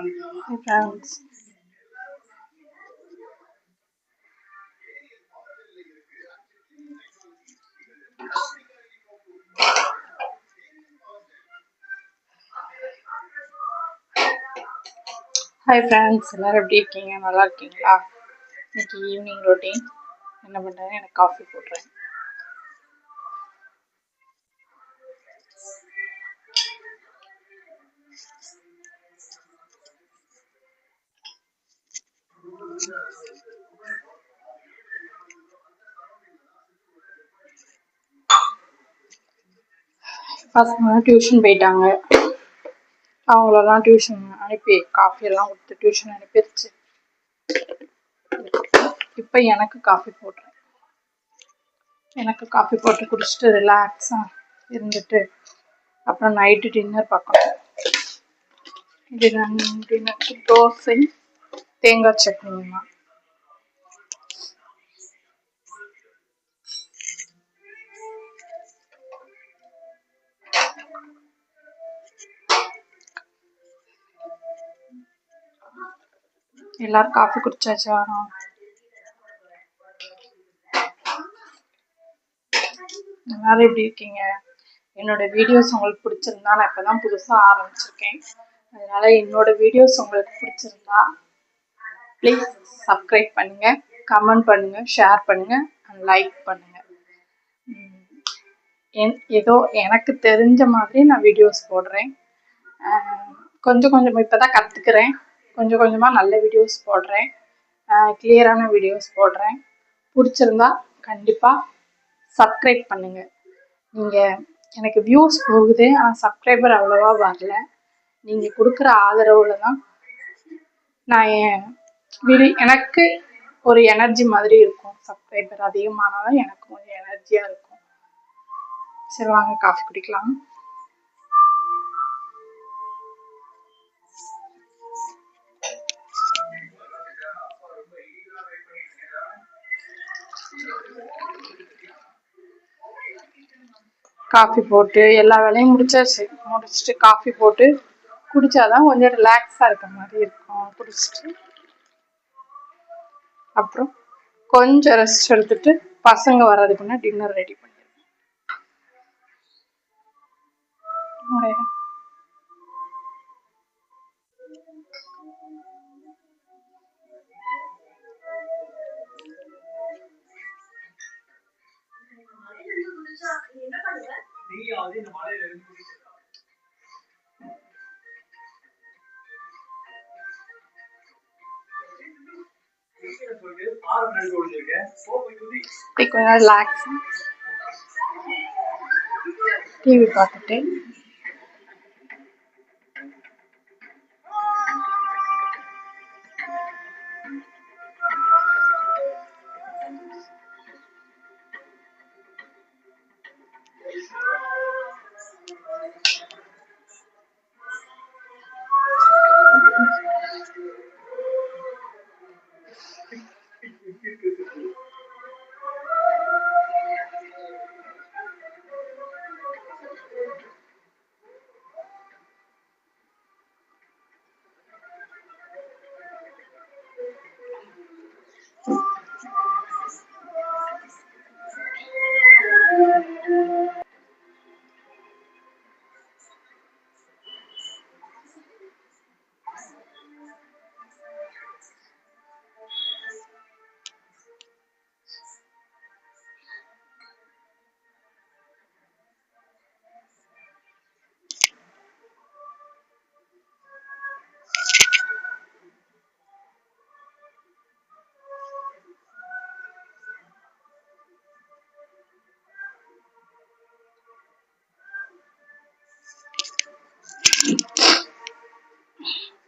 Hi friends. Hi friends எல்லோரும் எப்படி இருக்கீங்க? நல்லா இருக்கீங்களா? இன்னைக்கு ஈவினிங் ரொட்டீன் என்ன பண்ணுறேன் எனக்கு காஃபி போடுறேன் பசங்க டியூஷன் போயிட்டாங்க. அவங்களெல்லாம் டியூஷன் அனுப்பி காஃபி எல்லாம் கொடுத்து டியூஷன் அனுப்பிடுச்சு இப்போ எனக்கு காஃபி போடுறேன் எனக்கு காஃபி போட்டு குடிச்சிட்டு ரிலாக்ஸாக இருந்துட்டு அப்புறம் நைட்டு டின்னர் பார்க்கணும். டின்னர் தோசை. தேங்காய் சட்னிங்கம்மா எல்லாரும் காஃபி குடிச்சாச்சா? எல்லாரும் எப்படி இருக்கீங்க? என்னோட வீடியோஸ் உங்களுக்கு பிடிச்சிருந்தா நான் இப்போ தான் புதுசாக ஆரம்பிச்சிருக்கேன். அதனால என்னோட வீடியோஸ் உங்களுக்கு பிடிச்சிருந்தா ப்ளீஸ் சப்ஸ்கிரைப் பண்ணுங்க கமெண்ட் பண்ணுங்க ஷேர் பண்ணுங்க அண்ட் லைக் பண்ணுங்க. என் ஏதோ எனக்கு தெரிஞ்ச மாதிரி நான் வீடியோஸ் போடுறேன். கொஞ்சம் கொஞ்சம் இப்போ தான் கற்றுக்குறேன் கொஞ்சம் கொஞ்சமாக நல்ல வீடியோஸ் போடுறேன். கிளியரான வீடியோஸ் போடுறேன். பிடிச்சிருந்தா கண்டிப்பாக சப்ஸ்கிரைப் பண்ணுங்கள் நீங்கள் எனக்கு வியூஸ் போகுது ஆனால் சப்ஸ்கிரைபர் அவ்வளோவா வரல. நீங்கள் கொடுக்குற ஆதரவில் தான் நான் என் வீடியோ எனக்கு ஒரு எனர்ஜி மாதிரி இருக்கும். சப்ஸ்கிரைபர் அதிகமானதான் எனக்கு கொஞ்சம் எனர்ஜியாக இருக்கும். சரி வாங்க காஃபி குடிக்கலாம். காஃபி போட்டு எல்லா வேலையும் முடிச்சாச்சு. முடிச்சுட்டு காஃபி போட்டு குடித்தாதான் கொஞ்சம் ரிலாக்ஸாக இருக்க மாதிரி இருக்கும். குடிச்சிட்டு அப்புறம் கொஞ்சம் ரெஸ்ட் எடுத்துட்டு பசங்க வர்றதுக்குன்னா டின்னர் ரெடி பண்ணிடுவேன் நீயாவது இந்த மலையில இருந்து கொஞ்சம் ரிலாக்ஸ் டிவி பார்த்துட்டு.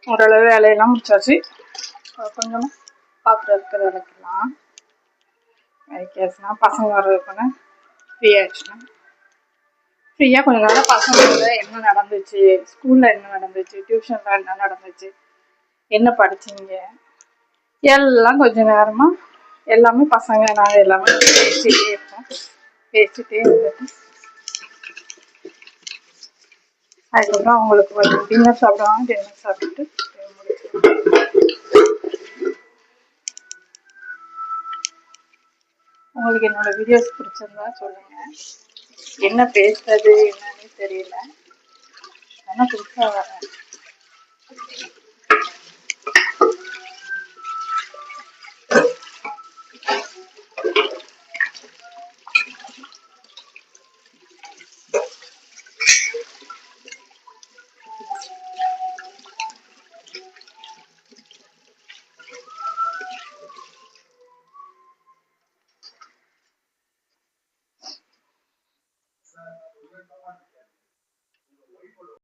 ஓரளவு வேலையெல்லாம் முடிச்சாச்சு. கொஞ்சம் பாத்திரம் இருக்கிற விளக்கலாம் விளக்கியாச்சுன்னா பசங்க வர்றதுக்குன்னு ஃப்ரீ ஆயிடுச்சுன்னா. ஃப்ரீயாக கொஞ்சம் நேரம் பசங்களோட என்ன நடந்துச்சு ஸ்கூலில் என்ன நடந்துச்சு டியூஷனில் என்ன நடந்துச்சு என்ன படிச்சிங்க? எல்லாம் கொஞ்ச நேரமாக எல்லாமே பசங்க நாங்கள் எல்லாமே பேசிகிட்டே இருப்போம். பேசிகிட்டே இருந்துட்டு அதுக்கப்புறம் அவங்களுக்கு டின்னர் சாப்பிடுவாங்க டின்னர் சாப்பிட்டு உங்களுக்கு என்னோட வீடியோஸ் பிடிச்சிருந்தா சொல்லுங்க. என்ன பேசுறது என்னன்னு தெரியல. ஆனால் புதுசாக வரேன்.